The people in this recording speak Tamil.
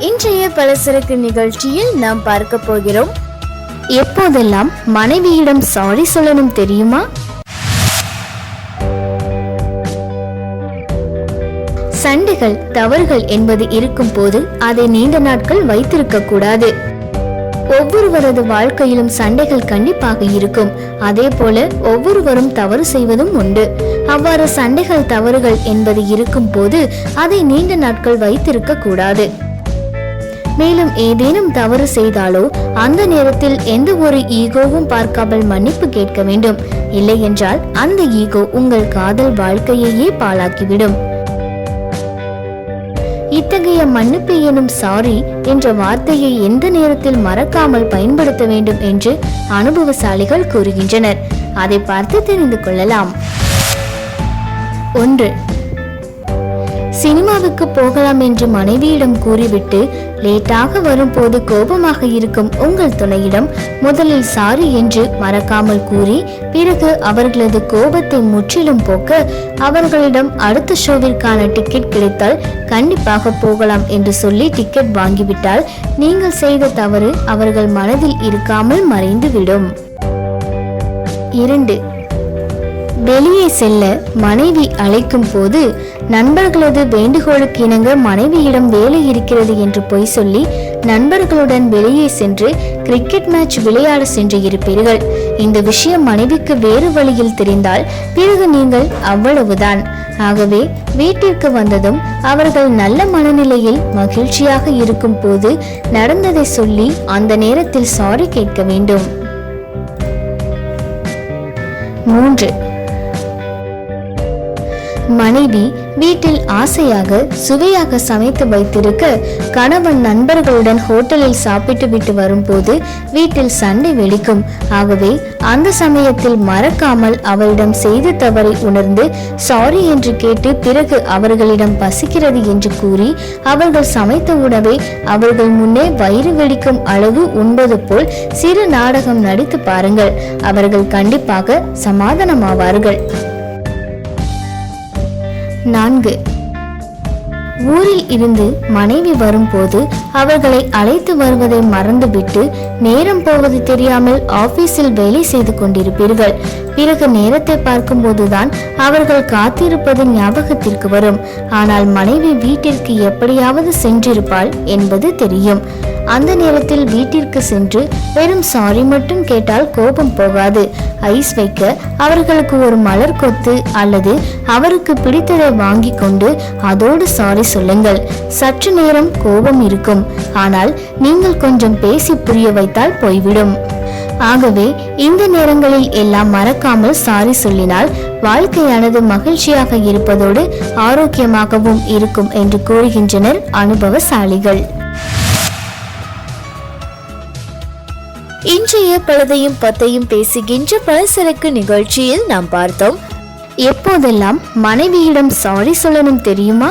இன்றைய பலசரக்கு நிகழ்ச்சியில் நாம் பார்க்க போகிறோம். எப்போதெல்லாம் மனைவியிடம் சாரி சொல்லணும் தெரியுமா? சண்டைகள் தவறுகள் என்பது இருக்கும் போது அதை நீண்ட நாட்கள் வைத்திருக்க கூடாது. ஒவ்வொருவரது வாழ்க்கையிலும் சண்டைகள் கண்டிப்பாக இருக்கும். அதே போல ஒவ்வொருவரும் தவறு செய்வதும் உண்டு. அவ்வாறு சண்டைகள் தவறுகள் என்பது இருக்கும் போது அதை நீண்ட நாட்கள் வைத்திருக்க கூடாது. மேலும் ஏதேனும் தவறு செய்தாலோ அந்த நேரத்தில் எந்த ஒரு ஈகோவும் பார்க்காமல் மன்னிப்பு கேட்க வேண்டும். இல்லை என்றால் அந்த ஈகோ உங்கள் காதல் வாழ்க்கையையே பாழாக்கிவிடும். இத்தகைய மன்னிப்பு எனும் சாரி என்ற வார்த்தையை எந்த நேரத்தில் மறக்காமல் பயன்படுத்த வேண்டும் என்று அனுபவசாலிகள் கூறுகின்றனர். அதை பார்த்து தெரிந்து கொள்ளலாம். ஒன்று சினிமாவுக்கு போகலாம் என்று மனைவியிடம் கூறிவிட்டு லேட்டாக வரும்போது கோபமாக இருக்கும் உங்கள் துணையிடம் முதலில் சாரி என்று மறக்காமல் கூறி பிறகு அவர்களது கோபத்தை முற்றிலும் போக்க அவர்களிடம் அடுத்த ஷோவிற்கான டிக்கெட் கிடைத்தால் கண்டிப்பாக போகலாம் என்று சொல்லி டிக்கெட் வாங்கிவிட்டால் நீங்கள் செய்த தவறு அவர்கள் மனதில் இருக்காமல் மறைந்துவிடும். இரண்டு வெளியே செல்ல மனைவி அழைக்கும் போது நண்பர்களது வேண்டுகோளுக்கு இணங்க மனைவியிடம் வேலை இருக்கிறது என்று பொய் சொல்லி நண்பர்களுடன் வெளியே சென்று கிரிக்கெட் மேட்ச் விளையாட சென்று இருப்பீர்கள். இந்த விஷயம் மனைவிக்கு வேறு வழியில் தெரிந்தால் பிறகு நீங்கள் அவ்வளவுதான். ஆகவே வீட்டிற்கு வந்ததும் அவர்கள் நல்ல மனநிலையில் மகிழ்ச்சியாக இருக்கும் போது நடந்ததை சொல்லி அந்த நேரத்தில் சாரி கேட்க வேண்டும். மூன்று மனைவி வீட்டில் ஆசையாக சுவையாக சமைத்து வைத்திருக்க கணவன் நண்பர்களுடன் ஹோட்டலில் சாப்பிட்டு விட்டு வரும்போது வீட்டில் சண்டை வெடிக்கும். ஆகவே அந்த சமயத்தில் மறக்காமல் அவரிடம் செய்த தவறை உணர்ந்து சாரி என்று கேட்டு பிறகு அவர்களிடம் பசிக்கிறது என்று கூறி அவர்கள் சமைத்த உணவை அவர்கள் முன்னே வயிறு வெடிக்கும் அளவு உண்பது போல் சிறு நாடகம் நடித்து பாருங்கள். அவர்கள் கண்டிப்பாக சமாதானமாவார்கள். நான்கு. ஊரில் இருந்து மனைவி வரும்போது அவர்களை அழைத்து வருவதை மறந்துவிட்டு நேரம் போவது தெரியாமல் ஆபீஸில் வேலை செய்து கொண்டிருப்பீர்கள். பிறகு நேரத்தை பார்க்கும்போதுதான் அவர்கள் காத்திருப்பது ஞாபகத்திற்கு வரும். ஆனால் மனைவி வீட்டிற்கு எப்படியாவது சென்றிருப்பாள் என்பது தெரியும். அந்த நேரத்தில் வீட்டிற்கு சென்று வெறும் சாரி மட்டும் கேட்டால் கோபம் போகாது. ஐஸ் வைக்க அவர்களுக்கு ஒரு மலர் கொத்து அல்லது அவருக்கு பிடித்ததை வாங்கி கொண்டு அதோடு சாரி சொல்லுங்கள். சற்று நேரம் கோபம் இருக்கும். ஆனால் நீங்கள் கொஞ்சம் பேசி புரிய வைத்தால் போய்விடும். ஆகவே இந்த நேரங்களில் எல்லாம் மறக்காமல் சாரி சொல்லினால் வாழ்க்கையானது மகிழ்ச்சியாக இருப்பதோடு ஆரோக்கியமாகவும் இருக்கும் என்று கூறுகின்றனர் அனுபவசாலிகள். இன்றைய பழுதையும் பத்தையும் பேசுகின்ற பழசரக்கு நிகழ்ச்சியில் நாம் பார்த்தோம். எப்போதெல்லாம் மனைவியிடம் சாரி சொல்லணும் தெரியுமா?